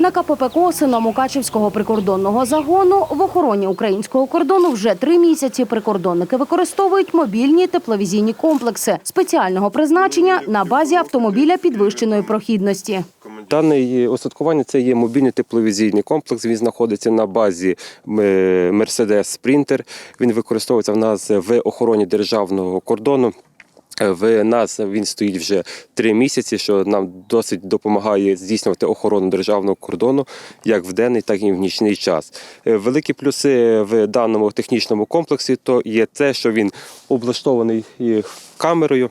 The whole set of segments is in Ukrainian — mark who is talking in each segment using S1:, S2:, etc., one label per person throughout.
S1: На КПП Косино Мукачівського прикордонного загону в охороні українського кордону вже три місяці прикордонники використовують мобільні тепловізійні комплекси спеціального призначення на базі автомобіля підвищеної прохідності.
S2: Дане остаткування це є мобільний тепловізійний комплекс. Він знаходиться на базі е, Mercedes Sprinter. Він використовується в нас в охороні державного кордону. В нас він стоїть вже три місяці, що нам досить допомагає здійснювати охорону державного кордону як в денний, так і в нічний час. Е, Великі плюси в даному технічному комплексі то є те, що він облаштований е, камерою.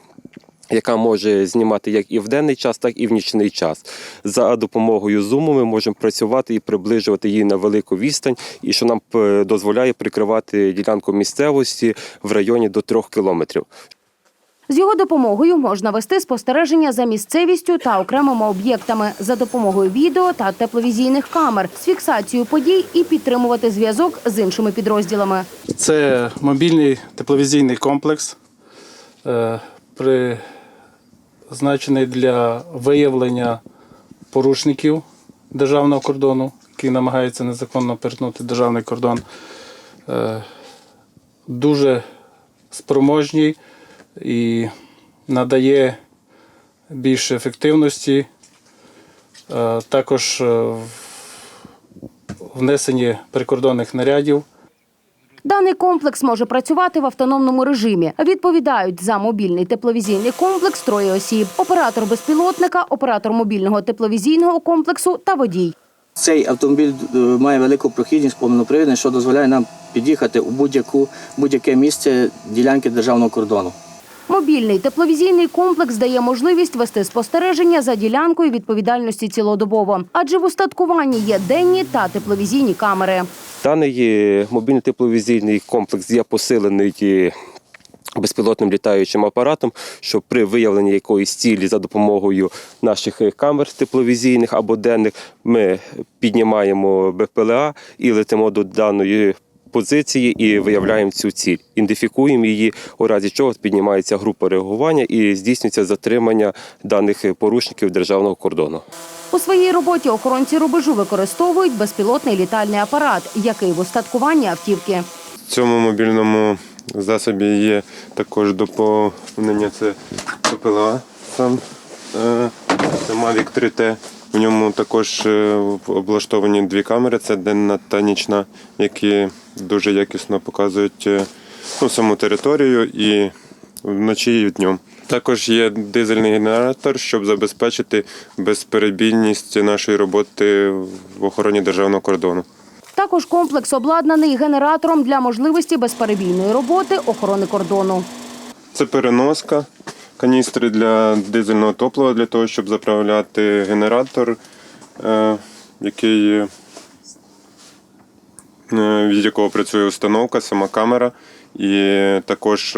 S2: Яка може знімати як і в денний час, так і в нічний час. За допомогою зуму ми можемо працювати і приближувати її на велику відстань, і що нам е, дозволяє прикривати ділянку місцевості в районі до трьох кілометрів.
S1: З його допомогою можна вести спостереження за місцевістю та окремими об'єктами за допомогою відео та тепловізійних камер з фіксацією подій і підтримувати зв'язок з іншими підрозділами.
S3: Це мобільний тепловізійний комплекс, е, призначений для виявлення порушників державного кордону, які намагаються незаконно перетнути державний кордон. Е, Дуже спроможній і надає більше ефективності. Е, Також е, внесені прикордонних нарядів.
S1: Даний комплекс може працювати в автономному режимі. Відповідають за мобільний тепловізійний комплекс троє осіб: оператор безпілотника, оператор мобільного тепловізійного комплексу та водій.
S4: Цей автомобіль е, має велику прохідність повнопривідний, що дозволяє нам під'їхати у будь-яку будь-яке місце ділянки державного кордону.
S1: Мобільний тепловізійний комплекс дає можливість вести спостереження за ділянкою відповідальності цілодобово, адже в устаткуванні є денні та тепловізійні камери.
S2: Даний е, мобільний тепловізійний комплекс є посилений е, безпілотним літаючим апаратом, що при виявленні якоїсь цілі за допомогою наших е, камер тепловізійних або денних ми піднімаємо БПЛА і летимо до даної. Позиції і виявляємо цю ціль, ідентифікуємо її, у разі чого піднімається група реагування і здійснюється затримання даних порушників державного кордону.
S1: У своїй роботі охоронці рубежу використовують безпілотний літальний апарат, який в устаткуванні автівки.
S5: В цьому мобільному засобі є також доповнення це ППЛА сам. е, Це Mavic 3T. В ньому також е, облаштовані дві камери, це денна та нічна, які дуже якісно показують е, ну, саму територію і вночі і днем. Також є дизельний генератор, щоб забезпечити безперебійність нашої роботи в охороні державного кордону.
S1: Також комплекс обладнаний генератором для можливості безперебійної роботи охорони кордону.
S5: Це переноска, каністри для дизельного топлива для того, щоб заправляти генератор, е, який, е, від якого працює установка, сама камера. І також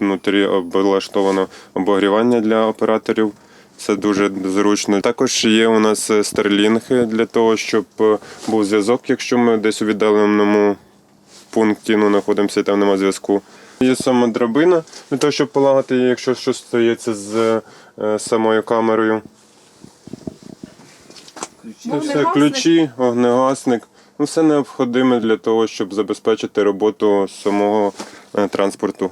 S5: внутрі облаштовано обогрівання для операторів. Це дуже зручно. Також є у нас старлінги для того, щоб е, був зв'язок, якщо ми десь у віддаленому пункті ну, знаходимося і там немає зв'язку. Є сама драбина для того, щоб полагати, її, якщо щось стається з е, самою камерою. Це все ключі, огнегасник. Ну, все необхідне для того, щоб забезпечити роботу самого е, транспорту.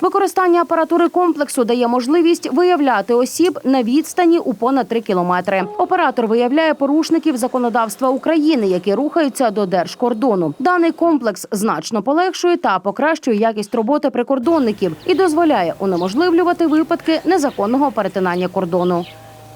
S1: Використання апаратури комплексу дає можливість виявляти осіб на відстані у понад 3 кілометри. Оператор виявляє порушників законодавства України, які рухаються до держкордону. Даний комплекс значно полегшує та покращує якість роботи прикордонників і дозволяє унеможливлювати випадки незаконного перетинання кордону.